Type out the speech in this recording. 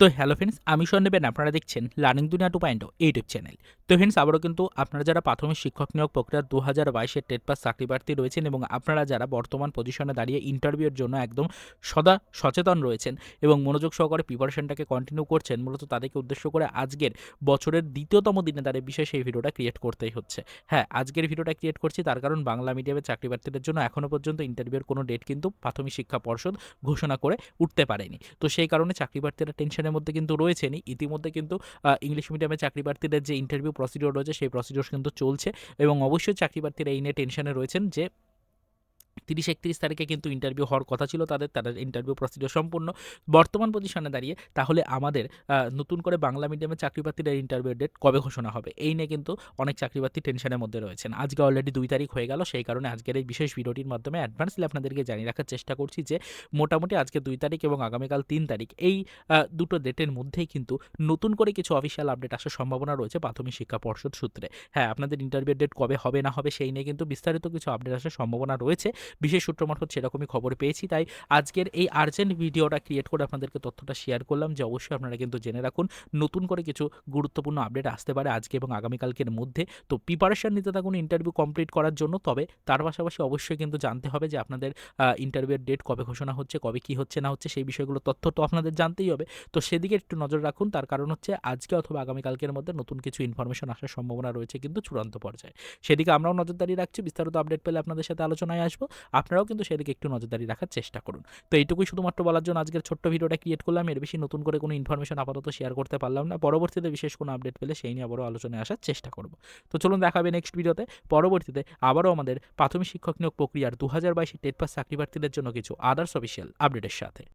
তো hello friends আমি সন্দেবেন আপনারা দেখছেন learning Duniya two point YouTube channel তো ফ্রেন্ডস আবারও কিন্তু আপনারা যারা প্রাথমিক শিক্ষক নিয়োগ প্রক্রিয়া দু হাজার বাইশের টেট পাস চাকরি প্রার্থী রয়েছেন এবং আপনারা যারা বর্তমান পজিশনে দাঁড়িয়ে ইন্টারভিউয়ের জন্য একদম সদা সচেতন রয়েছেন এবং মনোযোগ সহকারে প্রিপারেশনটাকে কন্টিনিউ করছেন, মূলত তাদেরকে উদ্দেশ্য করে আজকের বছরের দ্বিতীয়তম দিনে তাদের বিশেষ এই ভিডিওটা ক্রিয়েট করতেই হচ্ছে। হ্যাঁ আজকের ভিডিওটা ক্রিয়েট করছি তার কারণ বাংলা মিডিয়ামের চাকরি প্রার্থীদের জন্য এখনও পর্যন্ত ইন্টারভিউয়ের কোনো ডেট কিন্তু প্রাথমিক শিক্ষা পর্ষদ ঘোষণা করে উঠতে পারেনি। তো সেই কারণে চাকরি প্রার্থীরা টেনশনের মধ্যে কিন্তু রয়েছেনি ইতিমধ্যে কিন্তু ইংলিশ মিডিয়ামে চাকরি প্রার্থীদের যে ইন্টারভিউ প্রসিডিওর রয়েছে, সেই প্রসিডিওর কিন্তু চলছে এবং অবশ্যই চাকরি প্রার্থীরা এই নিয়ে টেনশনে রয়েছেন যে তিরিশ একত্রিশ তারিখে কিন্তু ইন্টারভিউ হওয়ার কথা ছিল তাদের তাদের ইন্টারভিউ প্রসিডিওর সম্পূর্ণ বর্তমান পজিশনে দাঁড়িয়ে। তাহলে আমাদের নতুন করে বাংলা মিডিয়ামের চাকরি প্রার্থীদের ইন্টারভিউ ডেট কবে ঘোষণা হবে? এই নিয়ে কিন্তু অনেক চাকরি প্রার্থী টেনশনের মধ্যে রয়েছেন। আজকে অলরেডি দুই তারিখ হয়ে গেল, সেই কারণে আজকের এই বিশেষ ভিডিওটির মাধ্যমে অ্যাডভান্সলি আপনাদেরকে জানিয়ে রাখার চেষ্টা করছি যে, মোটামুটি আজকে দুই তারিখ এবং আগামীকাল তিন তারিখ, এই দুটো ডেটের মধ্যেই কিন্তু নতুন করে কিছু অফিসিয়াল আপডেট আসার সম্ভাবনা রয়েছে প্রাথমিক শিক্ষা পর্ষদ সূত্রে। হ্যাঁ আপনাদের ইন্টারভিউ ডেট কবে হবে না হবে সেই নিয়ে কিন্তু বিস্তারিত কিছু আপডেট আসার সম্ভাবনা রয়েছে। বিশেষ সূত্র মারফত সেরকমই খবর পেয়েছি। তাই আজকের এই আর্জেন্ট ভিডিওটা ক্রিয়েট করে আপনাদেরকে তথ্যটা শেয়ার করলাম যে অবশ্যই আপনারা কিন্তু জেনে রাখুন। নতুন করে কিছু গুরুত্বপূর্ণ আপডেট আসতে পারে আজকে এবং আগামীকালকের মধ্যে। তো প্রিপারেশন নিতে থাকুন ইন্টারভিউ কমপ্লিট করার জন্য। তবে তার পাশাপাশি অবশ্যই কিন্তু জানতে হবে যে আপনাদের ইন্টারভিউয়ের ডেট কবে ঘোষণা হচ্ছে, কবে কি হচ্ছে, না হচ্ছে সেই বিষয়গুলো তথ্য তো আপনাদের জানতেই হবে। তো সেদিকে একটু নজর রাখুন। তার কারণ হচ্ছে আজকে অথবা আগামীকালকের মধ্যে নতুন কিছু ইনফরমেশন আসার সম্ভাবনা রয়েছে কিন্তু চূড়ান্ত পর্যায়ে। সেদিকে আমরাও নজরদারি রাখছি। বিস্তারিত আপডেট পেলে আপনাদের সাথে আলোচনায় আসব। আপনারাও কিন্তু সেদিকে একটু নজরদারি রাখার চেষ্টা করুন। তো এইটুকুই শুধুমাত্র বলার জন্য আজকের ছোট্ট ভিডিওটা ক্রিয়েট করলাম। এর বেশি নতুন করে কোনো ইনফরমেশন আপাতত শেয়ার করতে পারলাম না। পরবর্তীতে বিশেষ কোনো আপডেট পেলে সেই নিয়ে আবারও আলোচনায় আসার চেষ্টা করব। তো চলুন দেখাবে নেক্সট ভিডিওতে। পরবর্তীতে আবারও আমাদের প্রাথমিক শিক্ষক নিয়োগ প্রক্রিয়ার দু হাজার বাইশে টেট পাস চাকরি প্রার্থীদের জন্য কিছু আদার্স অফিসিয়াল আপডেটের সাথে।